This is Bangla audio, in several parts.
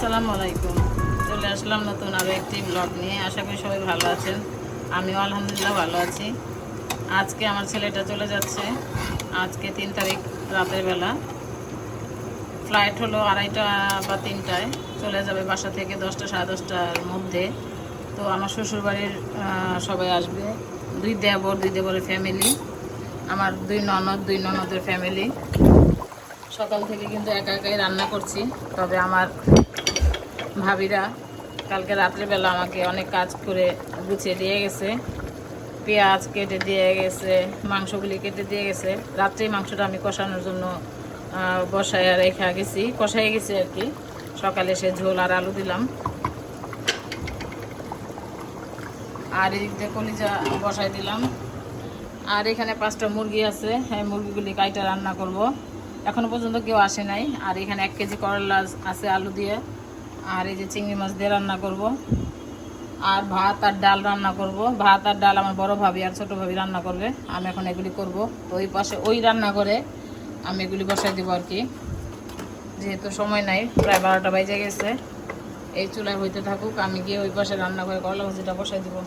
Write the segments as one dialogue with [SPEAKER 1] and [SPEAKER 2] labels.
[SPEAKER 1] আসসালামু আলাইকুম। চলে আসলাম নতুন আরও একটি ব্লগ নিয়ে। আশা করি সবাই ভালো আছেন। আমিও আলহামদুলিল্লাহ ভালো আছি। আজকে আমার ছেলেটা চলে যাচ্ছে। আজকে তিন তারিখ রাতের বেলা। ফ্লাইট হলো আড়াইটা বা তিনটায়। চলে যাবে বাসা থেকে দশটা, সাড়ে দশটার মধ্যে। তো আমার শ্বশুরবাড়ির সবাই আসবে। দুই দেবর, দুই দেবরের ফ্যামিলি আমার দুই ননদ, দুই ননদের ফ্যামিলি সকাল থেকে কিন্তু একা একাই রান্না করছি। তবে আমার ভাবিরা কালকে রাত্রিবেলা আমাকে অনেক কাজ করে গুছিয়ে দিয়ে গেছে। পেঁয়াজ কেটে দিয়ে গেছে, মাংসগুলি কেটে দিয়ে গেছে। রাত্রে মাংসটা আমি কষানোর জন্য বসায় রেখে গেছি কষাই গেছি আর কি। সকালে সে ঝোল আর আলু দিলাম। আর এদিক দিয়ে কলিজা বসাই দিলাম। আর এখানে পাঁচটা মুরগি আছে হ্যাঁ মুরগিগুলি কাইটা রান্না করব। এখনও পর্যন্ত কেউ আসে নাই। আর এখানে এক কেজি করলা আছে আলু দিয়ে। আর এই যে চিংড়ি মাছ দিয়ে রান্না করব। আর ভাত আর ডাল রান্না করব। ভাত আর ডাল আমার বড় ভাবি আর ছোট ভাবি রান্না করবে। আমি এখন এগুলি করব। তো ওই পাশে ওই রান্না করে আমি এগুলি বসাই দেবো আর কি। যেহেতু সময় নাই, প্রায় বারোটা বাজে গেছে। এই চুলায় হইতে থাকুক, আমি গিয়ে ওই পাশে রান্না করে করলা ভাজিটা বসাই দেবো।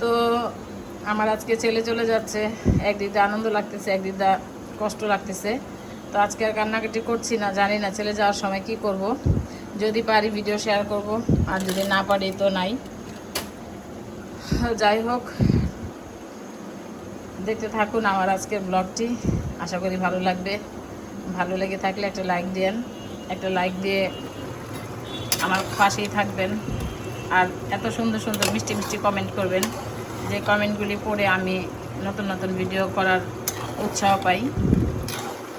[SPEAKER 1] তো আমার আজকে ছেলে চলে যাচ্ছে। একদিকে আনন্দ লাগতেছে একদিকে কষ্ট লাগতেছে। তো আজকে আর কান্নাকাটি করছি না, জানি না ছেলে যাওয়ার সময় কি করব। যদি পারি ভিডিও শেয়ার করব, আর যদি না পারি তো নাই। যাই হোক, দেখতে থাকুন আমার আজকের ব্লগটি আশা করি ভালো লাগবে। ভালো লেগে থাকলে একটা লাইক দেন একটা লাইক দিয়ে আমার পাশেই থাকবেন। আর এত সুন্দর সুন্দর মিষ্টি মিষ্টি কমেন্ট করবেন, যে কমেন্টগুলি পড়ে আমি নতুন নতুন ভিডিও করার উৎসাহ পাই।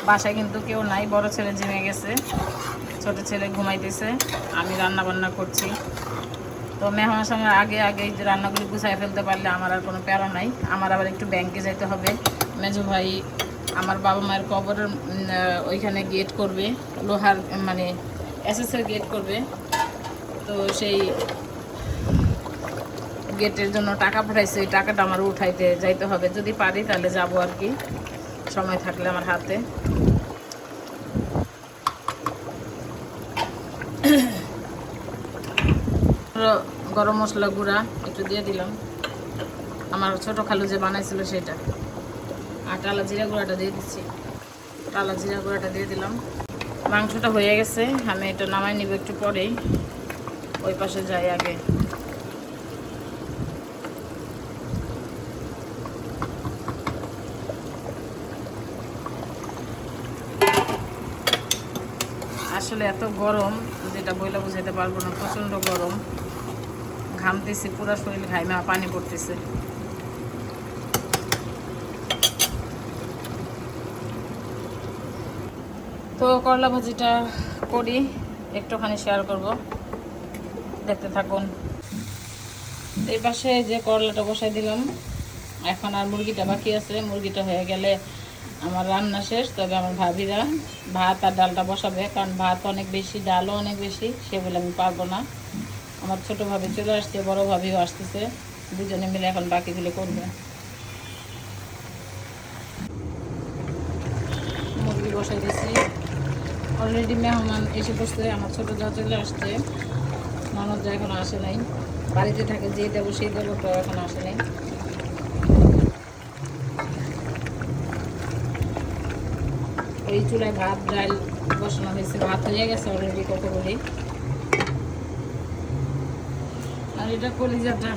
[SPEAKER 1] বাসায় কিন্তু কেউ নাই, বড় ছেলে জেমে গেছে, ছোট ছেলে ঘুমাইতেছে, আমি রান্না বান্না করছি। তো মেহমানের সঙ্গে আগে আগে রান্নাগুলি গুছাই ফেলতে পারলে আমার আর কোনো প্যারা নাই। আমার আবার একটু ব্যাংকে যাইতে হবে। মেজো ভাই আমার বাবা মায়ের কবরের ওইখানে গেট করবে, লোহার মানে এসএসের গেট করবে। তো সেই গেটের জন্য টাকা পাঠাইছে ওই টাকাটা আমার উঠাইতে যাইতে হবে। যদি পারি তাহলে যাব আর কি। সময় থাকলে আমার হাতে। গরম মশলা গুঁড়া একটু দিয়ে দিলাম। আমার ছোট খালু যে বানাইছিল সেটা। আর টালা জিরা গুঁড়াটা দিয়ে দিচ্ছি। টালা জিরা গুঁড়াটা দিয়ে দিলাম। মাংসটা হয়ে গেছে, আমি এটা নামাই নিব একটু পরেই। ওই পাশে যাই আগে। আসলে এত গরম, যেটা বইলা বুঝাইতে পারব না, প্রচণ্ড গরম। ঘামতেছি, পুরো শরীর ঘাইমা, পানি পড়তেছে। তো করলা ভাজিটা করি, একটুখানি শেয়ার করব। দেখতে থাকুন। এই পাশে যে করলাটা বসাই দিলাম, এখন আর মুরগিটা বাকি আছে। মুরগিটা হয়ে গেলে আমার রান্না শেষ, তবে আমার ভাবিরা ভাত আর ডালটা বসাবে, কারণ ভাত অনেক বেশি, ডালও অনেক বেশি, সেগুলো আমি পারব না। আমার ছোট ভাবি চলে আসছে, বড় ভাবিও আসতেছে। দুজনে মিলে এখন বাকিগুলো করবে। মুরগি বসাই দিয়েছি। অলরেডি মেহমান এসে বসতে আমার ছোট যা চলে আসছে। ননদ যা এখনও আসে নাই। বাড়িতে থাকে যে দেবো সেই দেবো তো এখন আসে নাই। এই চুলায় ভাত, ডাল বসানো হয়েছে, ভাত হয়ে গেছে অলরেডি কত বলি আর এটা কলিজাটা।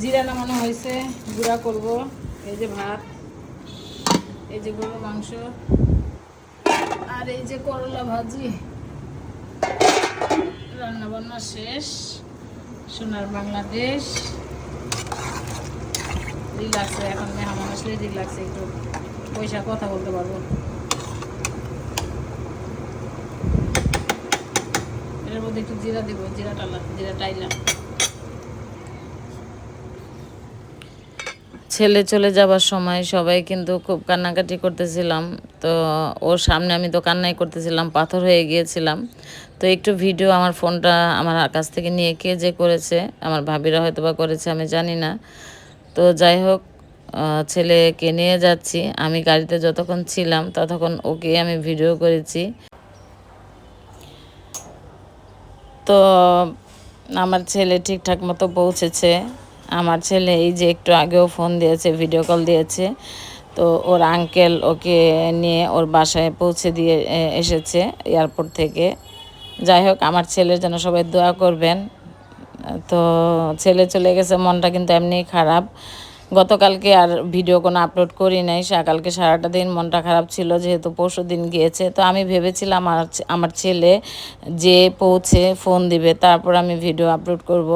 [SPEAKER 1] জিরা নামানো হয়েছে, গুঁড়া করব, এই যে ভাত, এই যে গরুর মাংস, আর এই যে করলা ভাজি। রান্না বান্না শেষ, সোনার বাংলাদেশ। রিল্যাক্সে এখন মেহমান আসলে রিল্যাক্সে একটু পয়সা কথা বলতে পারব। এর মধ্যে একটু জিরা দিব, জিরা টালা, জিরা টাইলা। ছেলে চলে যাবার সময় সবাই কিন্তু খুব কান্নাকাটি করতেছিলাম। তো ওর সামনে আমি তো কান্নাই করতেছিলাম, পাথর হয়ে গিয়েছিলাম। তো একটু ভিডিও আমার ফোনটা আমার কাছ থেকে নিয়ে কে যে করেছে, আমার ভাবিরা হয়তো বা করেছে, আমি জানি না। তো যাই হোক ছেলেকে নিয়ে যাচ্ছি। আমি গাড়িতে যতক্ষণ ছিলাম ততক্ষণ ওকে আমি ভিডিও করেছি। তো আমার ছেলে ঠিকঠাক মতো পৌঁছেছে। আমার ছেলে এই যে একটু আগেও ফোন দিয়েছে ভিডিও কল দিয়েছে। তো ওর আঙ্কেল ওকে নিয়ে ওর বাসায় পৌঁছে দিয়ে এসেছে এয়ারপোর্ট থেকে। যাই হোক, আমার ছেলের জন্য সবাই দোয়া করবেন। তো ছেলে চলে গেছে, মনটা কিন্তু এমনি খারাপ। গতকালকে আর ভিডিও কোনো আপলোড করি নাই, সকালকে সারাটা দিন মনটা খারাপ ছিল, যেহেতু পরশু দিন গিয়েছে। তো আমি ভেবেছিলাম আমার ছেলে যে পৌঁছে ফোন দিবে, তারপর আমি ভিডিও আপলোড করব।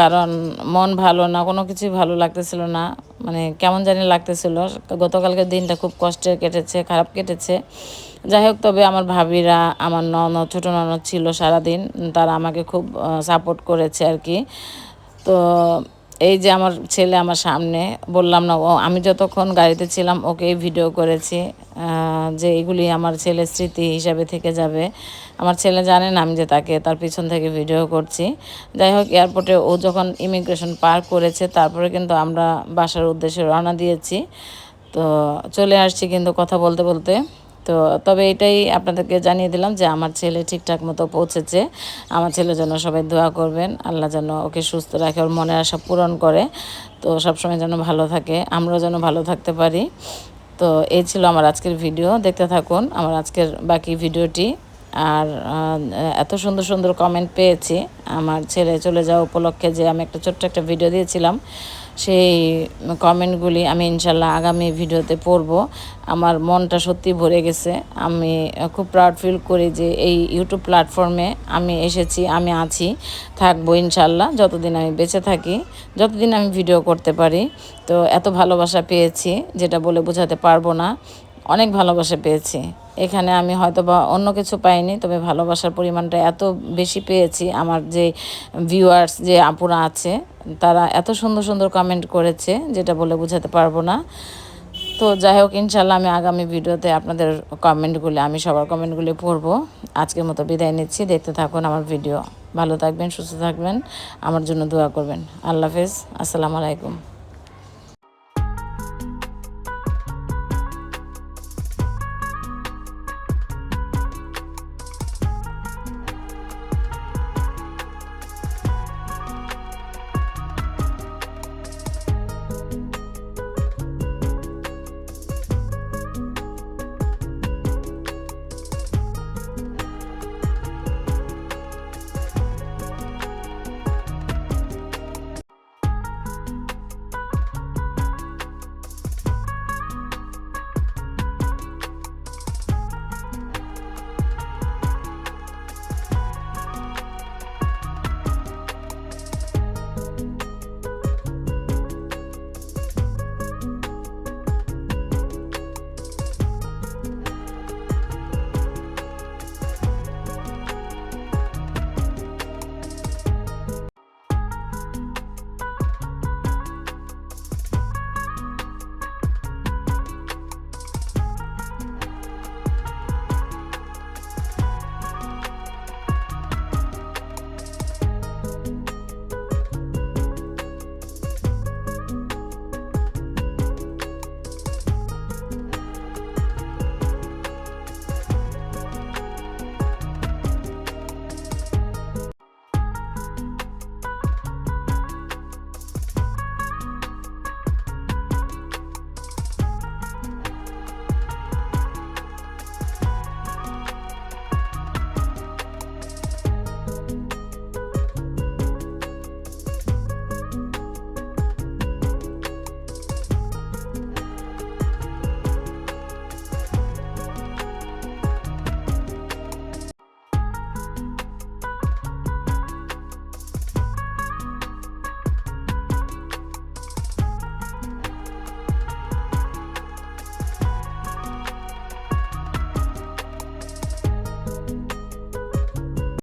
[SPEAKER 1] কারণ মন ভালো না, কোনো কিছুই ভালো লাগতেছিল না। মানে কেমন জানি লাগতেছিল। গতকালকে দিনটা খুব কষ্টের কেটেছে, খারাপ কেটেছে। যাই হোক, তবে আমার ভাবিরা, আমার নন ছোটো ননদ ছিল সারাদিন। তারা আমাকে খুব সাপোর্ট করেছে আর কি। তো এই যে আমার ছেলে আমার সামনে, বললাম না, ও, আমি যতক্ষণ গাড়িতে ছিলাম ওকে ভিডিও করেছি যে এগুলি আমার ছেলের স্মৃতি হিসাবে থেকে যাবে। আমার ছেলে জানে না আমি যে তাকে তার পিছন থেকে ভিডিও করছি। যাই হোক এয়ারপোর্টে ও যখন ইমিগ্রেশন পার করেছে, তারপরে কিন্তু আমরা বাসার উদ্দেশ্যে রওনা দিয়েছি। তো চলে আসছি কিন্তু কথা বলতে বলতে। তো তবে এটাই আপনাদেরকে জানিয়ে দিলাম যে আমার ছেলে ঠিকঠাক মতো পৌঁছেছে। আমার ছেলের জন্য সবাই দোয়া করবেন, আল্লাহ যেন ওকে সুস্থ রাখে, ওর মনের আশা পূরণ করে। তো সবসময় যেন ভালো থাকে, আমরাও যেন ভালো থাকতে পারি। তো এই ছিল আমার আজকের ভিডিও, দেখতে থাকুন আমার আজকের বাকি ভিডিওটি। আর এত সুন্দর সুন্দর কমেন্ট পেয়েছি। আমার ছেলে চলে যাওয়া উপলক্ষে যে আমি একটা ছোট্ট একটা ভিডিও দিয়েছিলাম। সেই কমেন্টগুলি আমি ইনশাল্লাহ আগামী ভিডিওতে পড়ব। আমার মনটা সত্যি ভরে গেছে। আমি খুব প্রাউড ফিল করি যে এই ইউটিউব প্ল্যাটফর্মে আমি এসেছি, আমি আছি, থাকব ইনশাল্লাহ যতদিন আমি বেঁচে থাকি, যতদিন আমি ভিডিও করতে পারি। তো এত ভালোবাসা পেয়েছি, যেটা বলে বোঝাতে পারব না। অনেক ভালোবাসা পেয়েছি। এখানে আমি হয়তো বা অন্য কিছু পাইনি, তবে ভালোবাসার পরিমাণটা এত বেশি পেয়েছি, আমার যে ভিউয়ার্স যে আপুরা আছে, তারা এত সুন্দর সুন্দর কমেন্ট করেছে, যেটা বলে বোঝাতে পারব না। তো যাই হোক ইনশাল্লাহ আমি আগামী ভিডিওতে আপনাদের কমেন্টগুলি আমি সবার কমেন্টগুলি পড়ব। আজকের মতো বিদায় নিচ্ছি, দেখতে থাকুন আমার ভিডিও ভালো থাকবেন, সুস্থ থাকবেন, আমার জন্য দোয়া করবেন। আল্লাহ হাফেজ, আসসালামু আলাইকুম।